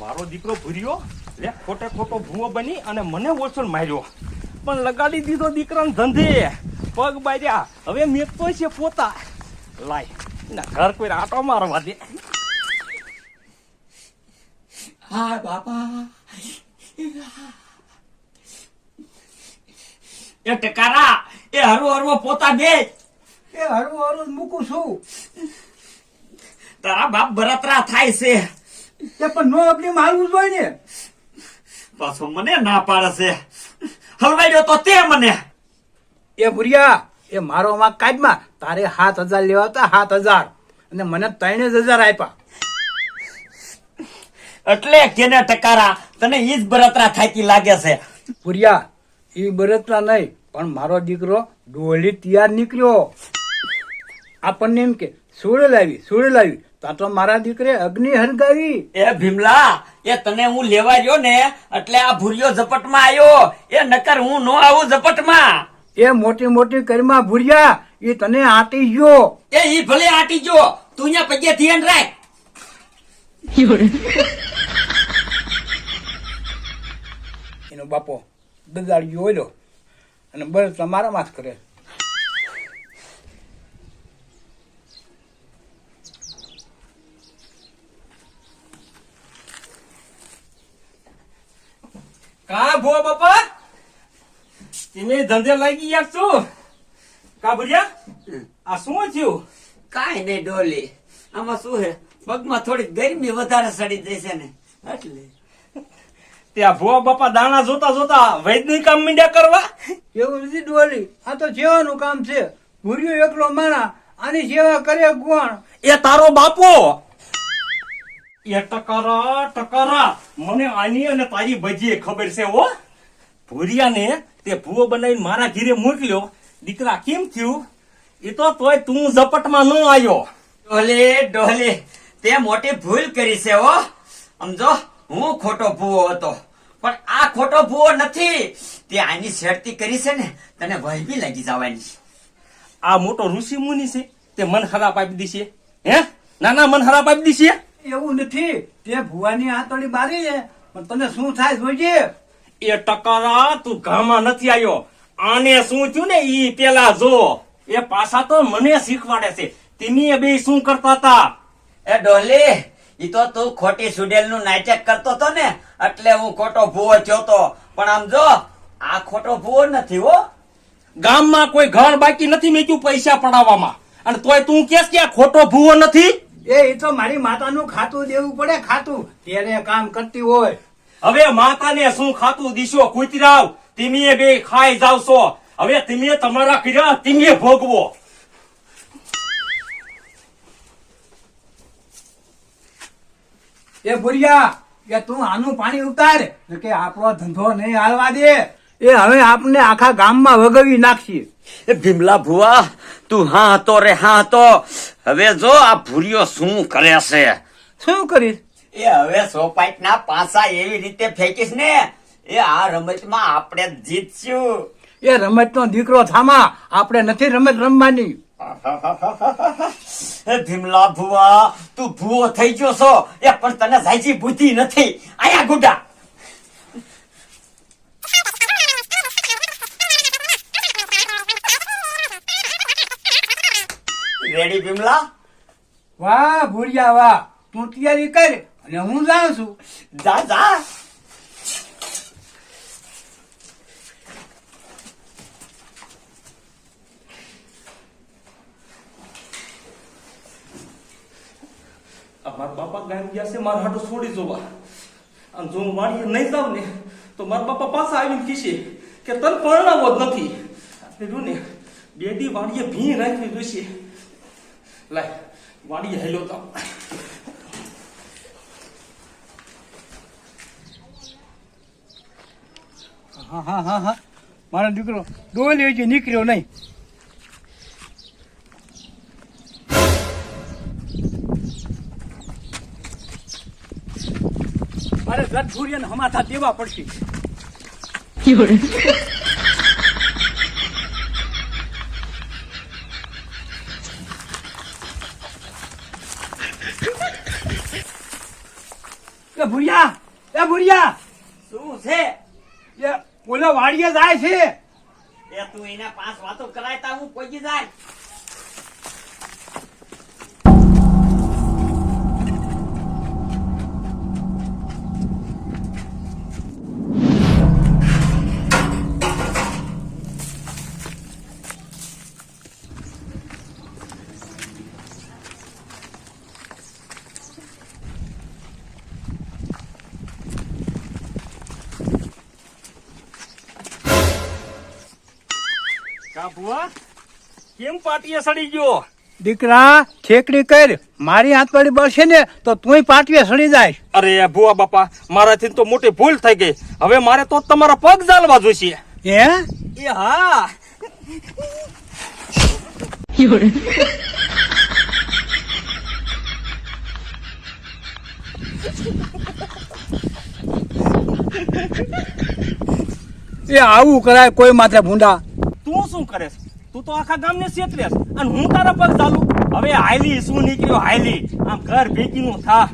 મારો દીકરો ભૂર્યો લે ખોટે ખોટો ભૂવો બની અને મને ઓછો માર્યો. પણ લગાડી દીધો દીકરાને ધંધે. પગ બાજ્યા હવે મેકતો છે પોતા. લાય એના ઘર કોઈ આટો મારવા દે. હા બાપા. એ ટકારા એ હરવો હરવો પોતા બે એ હરવું હરવો મૂકું છું. તારા બાપ બરતરા થાય છે. પણ નો આપણી મારવું જોઈએ ને. પાછો મને ના પાડે છે હલવાઈ તો તે મને. એ ભુરિયા એ મારો કાઢમાં તારે સાત હજાર લેવા હતા સાત હજાર. અને મને ત્રણ જ હજાર આપ્યા. એટલે કેને ટકારા? તને ઈ જ બરતરા થાકી લાગે છે. ભુરિયા એ બરતરા નહીં પણ મારો દીકરો ડોલી તૈયાર નીકળ્યો. આપણને એમ કે સુડ લાવી સૂળ લાવી. તા તો મારા દીકરે અગ્નિ હરગાવી એ ભીમલા એ તને હું લેવા ગયો ને એટલે આ ભૂરિયો ઝપટમાં આવ્યો એ નકર હું નો આવું ઝપટમાં. એ મોટી મોટી કરીમાં ભુરિયા એ તને આટી ગયો. એ ઈ ભલે આટી ગયો તું અહીંયા પગે ધ્યાન રાખ. એનો બાપો દદાડી ગયો અને બસ તમારામાં જ કરે. કા ભો બાપા? તમે ધંધે લાગી યાર શું? કા ભૂર્યા? આ શું થયું? કાઈ નહીં ડોલી. આમાં શું હે પગમાં થોડી ગરમી વધારે સડી જશે ને. એટલે. ત્યાં ભો બાપા દાણા જોતા જોતા વૈદિક કામ મીંડ્યા કરવા? એવું નથી ડોલી. આ તો જેવાનું કામ છે. ભૂર્યો એકલો માણા આની સેવા કરે કોણ એ તારો બાપો! એ ટકરા ટકરા. મને આની અને તારી ભજીએ ખબર છે હો. ભૂરિયાને તે ભૂવો બનાવીને મારા ઘીરે મોકલ્યો. દીકરા કેમ થયું? એ તો તોય તું ઝપટમાં ન આવ્યો. ડોલે ડોલે. તે મોટી ભૂલ કરી છે હો. સમજો હું ખોટો ભૂવો હતો. પણ આ ખોટો ભૂવો નથી. તે આની શેરતી કરી છે ને તને વહેબી લાગી જવાની. આ મોટો ઋષિ મુનિ છે તે મન ખરાબ આપી દીશે હે? નાના મન ખરાબ આપી દીશે એવું નથી. તે ભુવાની આંતળી મારી છે. પણ તને શું થાય જોઈજે એ ટકારા તું ગામમાં નથી આવ્યો આને શું થયું ને ઈ પેલા જો? એ પાછા તો મને શીખવાડે છે. તેની બે શું કરતા હતા? એ ડોલી ઈ તો તું ખોટી સુડેલનું નાટક કરતો હતો ને એટલે હું ખોટો ભૂવો થયો તો પણ આમ જો આ ખોટો ભૂવો નથી હો. ગામમાં કોઈ ઘર બાકી નથી મેક્યું પૈસા પડાવવામાં. અને તોય તું કેસ કે આ ખોટો ભૂવો નથી? એ તો મારી માતાનું ખાતું દેવું પડે ખાતું. ત્યારે કામ કરતી હોય. હવે માતાને શું ખાતું દીશો કુતરાવ? તમે બે ખાઈ જાવશો. હવે તમે તમારા કર્યા તમે ભોગવો. એ ભુરિયા કે તું આનું પાણી ઉતાર કે આપણો ધંધો નહીં હાલવા દે. એ હવે આપને આખા ગામમાં વગવી નાખશે એ ભીમલા ભુવા તું હા હતો રે હા હતો હવે જો આ ભૂરિયો શું કરે છે? શું કરીશ? એ હવે સોપાઈટ ના પાસા એવી રીતે ફેંકીશ ને એ આ રમતમાં આપણે જીતશું. એ રમત નો દીકરો થામા આપણે નથી રમત રમવાની. એ ભીમલા ભુવા તું ભૂવો થઈ ગયો છો. એ પણ તને જાયજી બુદ્ધિ નથી. આયા ગુડા. રેડી ભીમલા? વાહ ભૂરિયા વાહ. તું તૈયારી કર અને હું જાઉં છું. જા જા. મારા બાપા ગામ ગયા છે મારા હાટો છોડી જોવા. અને જો હું વાડીએ નહીં જાઉં ને તો મારા બાપા પાછા આવીને કહેશે કે તને પરણાવો જ નથી. એટલે જો ને બેડી વાડીએ ભી રાખવી જોઈશે. લાય વાડીએ હેલો તો હા હા હા હા મારો દીકરો ડોલી છે નીકળ્યો નહીં મારે ગત સૂર્યને હમાથા દેવા પડશે એ ભૂરિયા એ ભૂરિયા! શું છે? એ ઓલો વાડીએ જાય છે. એ તું એના પાંચ વાતો કરાયતા હું પહોંચી જાય. કા કેમ પાટીએ સડી ગયો? દીકરા ઠેકડી કર. મારી હાથવાળી બળશે ને તો તું પાટીએ સડી જાય. અરે ભુવા બાપા મારાથી તો મોટી ભૂલ થઈ ગઈ. હવે મારે તો તમારા પગ જાલવા જોઈશે. હે? એ હા. એ આવું કરાય કોઈ માથે ભૂંડા. તું શું કરે તું તો આખા ગામને છેતરેસ અને હું તારા પગ ચાલુ? હવે હાયલી, શું નીકળ્યો હાયલી? આમ ઘર ભેગી નું થા.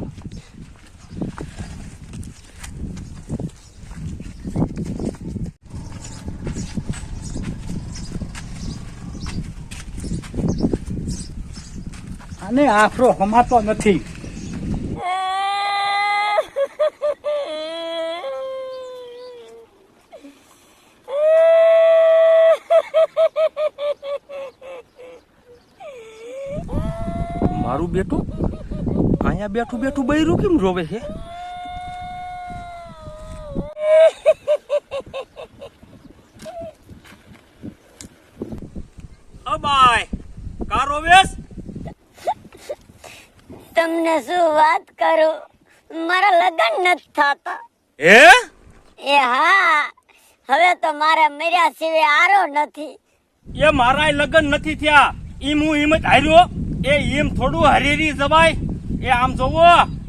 અને આફરો હમાતો નથી. મારું બેટું? અહીંયા બેઠું બેઠું બૈરું કેમ રોવે છે? અબાય કા રોવેશ? તમને શું વાત કરો? મારા લગ્ન નથી થતા. હે? એ હા હવે તો મારા મર્યા સિવાય આરો નથી. એ મારા લગ્ન નથી થયા. ઈ હું હિંમત જ હાર્યો? એ એમ થોડું હરીરી જવાય. એ આમ જોવો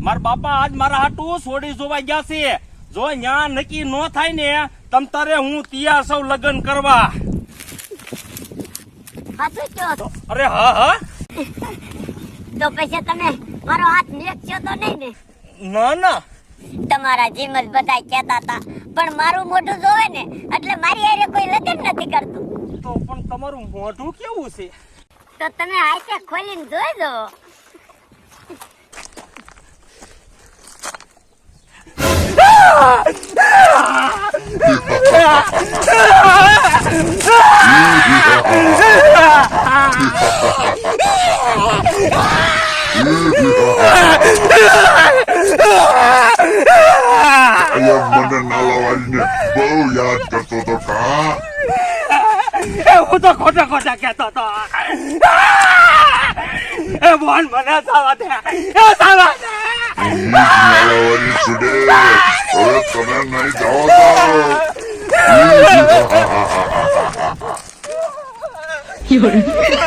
મારા બાપા આજ મારા હાટું સોડી જોવા ગયા છે. જો ન્યા નક્કી ન થાય ને તમ તારે હું તૈયાર સૌ લગ્ન કરવા. અરે હા હા. તો પછી તમે મારો હાથ મેકશો તો નહીં ને? ના ના. તમારા જેમ જ બધા કહેતા હતા પણ મારું મોઢું જોવે ને એટલે મારી હારે કોઈ લગ્ન નથી કરતું. તો પણ તમારું મોઢું કેવું છે? તો તમે હાથે ખોલીને જોઈ જવો અહીંયા મને નાલાવાડીને બહુ યાદ કરતો તો કા એ હું તો ખોટા ખોટા કહેતો હતો એ બોલ મને જવા દે એ જવા દે નાલાવાડી છોડે હવે તમે નહીં જાઓ તો